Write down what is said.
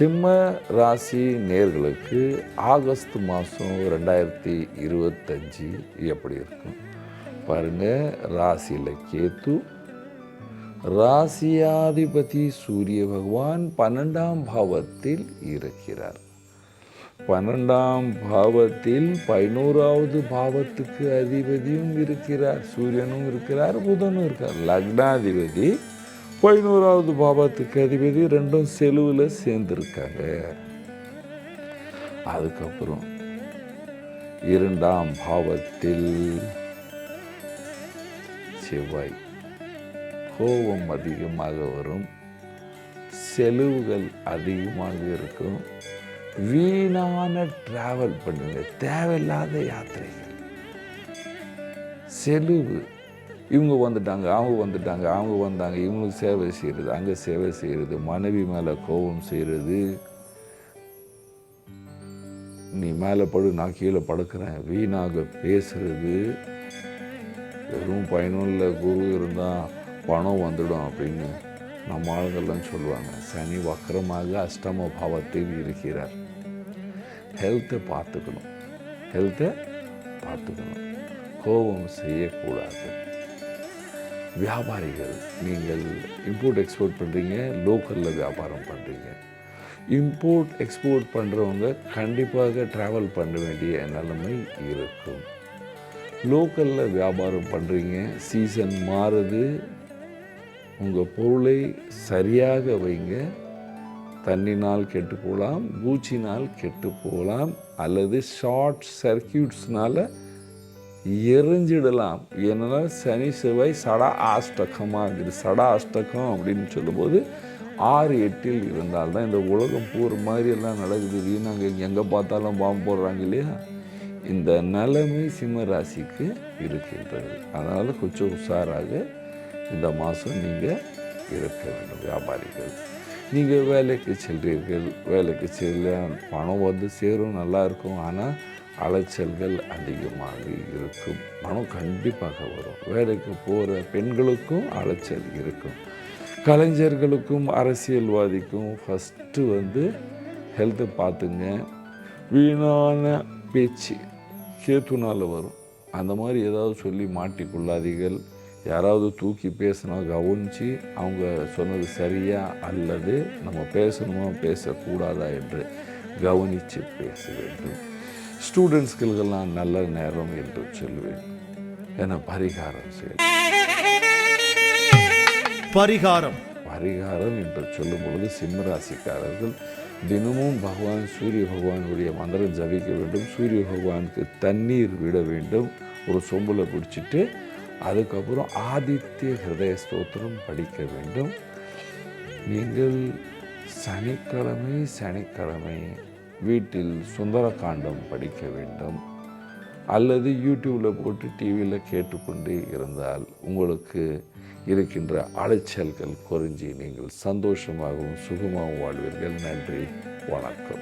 சிம்ம ராசி நேர்களுக்கு ஆகஸ்ட் மாதம் ரெண்டாயிரத்தி இருபத்தஞ்சி எப்படி இருக்கும்? பாருங்க ராசியில் கேத்து ராசியாதிபதி சூரிய பகவான் பன்னெண்டாம் பாவத்தில் இருக்கிறார். பன்னெண்டாம் பாவத்தில் பதினோராவது பாவத்துக்கு அதிபதியும் இருக்கிறார். சூரியனும் இருக்கிறார் புதனும் இருக்கார் லக்னாதிபதி பதினோராவது பாவத்துக்கு அதிபதி ரெண்டும் செலுவில் சேர்ந்துருக்காங்க. அதுக்கப்புறம் இரண்டாம் பாவத்தில் செவ்வாய் கோபம் அதிகமாக வரும். செலவுகள் அதிகமாக இருக்கும். வீணான டிராவல் பண்ணுங்க. தேவையில்லாத யாத்திரைகள். செலவு இவங்க வந்துட்டாங்க அவங்க வந்துட்டாங்க அவங்க வந்தாங்க. இவங்களுக்கு சேவை செய்கிறது அங்கே சேவை செய்கிறது மனைவி மேலே கோபம் செய்கிறது நீ மேலே படு நான் கீழே படுக்கிறேன். வீணாக பேசுறது. வெறும் பயனுள்ள குரு இருந்தால் பணம் வந்துடும் அப்படின்னு நம்ம ஆளுங்கள்லாம் சொல்லுவாங்க. சனி வக்கரமாக அஷ்டம பாவத்தில் இருக்கிறார். ஹெல்த்தை பார்த்துக்கணும். ஹெல்த்தை பார்த்துக்கணும். கோபம் செய்யக்கூடாது. வியாபாரிகள். நீங்கள் இம்போர்ட் எக்ஸ்போர்ட் பண்ணுறீங்க லோக்கலில் வியாபாரம் பண்ணுறீங்க இம்போர்ட் எக்ஸ்போர்ட் பண்ணுறவங்க கண்டிப்பாக ட்ராவல் பண்ண வேண்டிய நிலைமை இருக்கும். லோக்கலில் வியாபாரம் பண்ணுறீங்க சீசன் மாறுது. உங்கள் பொருளை சரியாக வைங்க. தண்ணினால் கெட்டு போகலாம் பூச்சினால் கெட்டு போகலாம் அல்லது ஷார்ட் சர்க்கியூட்ஸ்னால் எரிஞ்சிடலாம். ஏன்னா சனி செவ்வாய் சடா ஆஷ்டகமாக இருக்குது சடா அஷ்டகம் அப்படின்னு சொல்லும்போது ஆறு எட்டில் இருந்தால்தான் இந்த உலகம் போகிற மாதிரி எல்லாம் நடக்குது. வீணாங்க எங்கே பார்த்தாலும் பாம்பு போடுறாங்க இல்லையா? இந்த நிலைமை சிம்ம ராசிக்கு இருக்கின்றது. அதனால் கொஞ்சம் உஷாராக இந்த மாதம் நீங்கள் இருக்க வேண்டும். வியாபாரிகள் நீங்கள் வேலைக்கு செல்றீர்கள். வேலைக்கு செல்ல பணம் வந்து சேரும் நல்லா இருக்கும். ஆனால் அலைச்சல்கள் அதிகமாக இருக்கும். பணம் கண்டிப்பாக வரும். வேலைக்கு போகிற பெண்களுக்கும் அலைச்சல் இருக்கும். கலைஞர்களுக்கும் அரசியல்வாதிக்கும் ஃபஸ்ட்டு வந்து ஹெல்த்தை பார்த்துங்க வீணான பேச்சு கேத்துனால வரும். அந்த மாதிரி ஏதாவது சொல்லி மாட்டிக்கொள்ளாதீர்கள். யாராவது தூக்கி பேசினா கவனித்து அவங்க சொன்னது சரியா அல்லது நம்ம பேசணுமா பேசக்கூடாதா என்று கவனித்து பேச வேண்டும். ஸ்டூடெண்ட்ஸ்களுக்கெல்லாம் நல்ல நேரம் என்று சொல்லுவேன். என பரிகாரம் செய்ய பரிகாரம். பரிகாரம் என்று சொல்லும் பொழுது சிம்மராசிக்காரர்கள் தினமும் பகவான் சூரிய பகவானுடைய மந்திரம் ஜபிக்க வேண்டும். சூரிய பகவானுக்கு தண்ணீர் விட வேண்டும். ஒரு சொம்புல பிடிச்சிட்டு அதுக்கப்புறம் ஆதித்ய ஹிருதய ஸ்தோத்திரம் படிக்க வேண்டும். நீங்கள் சனிக்கிழமை சனிக்கிழமை வீட்டில் சுந்தரகாண்டம் படிக்க வேண்டும். அல்லது யூடியூப்பில் போட்டு டிவியில் கேட்டுக்கொண்டு இருந்தால் உங்களுக்கு இருக்கின்ற அலைச்சல்கள் குறைஞ்சி நீங்கள் சந்தோஷமாகவும் சுகமாகவும் வாழ்வீர்கள். நன்றி வணக்கம்.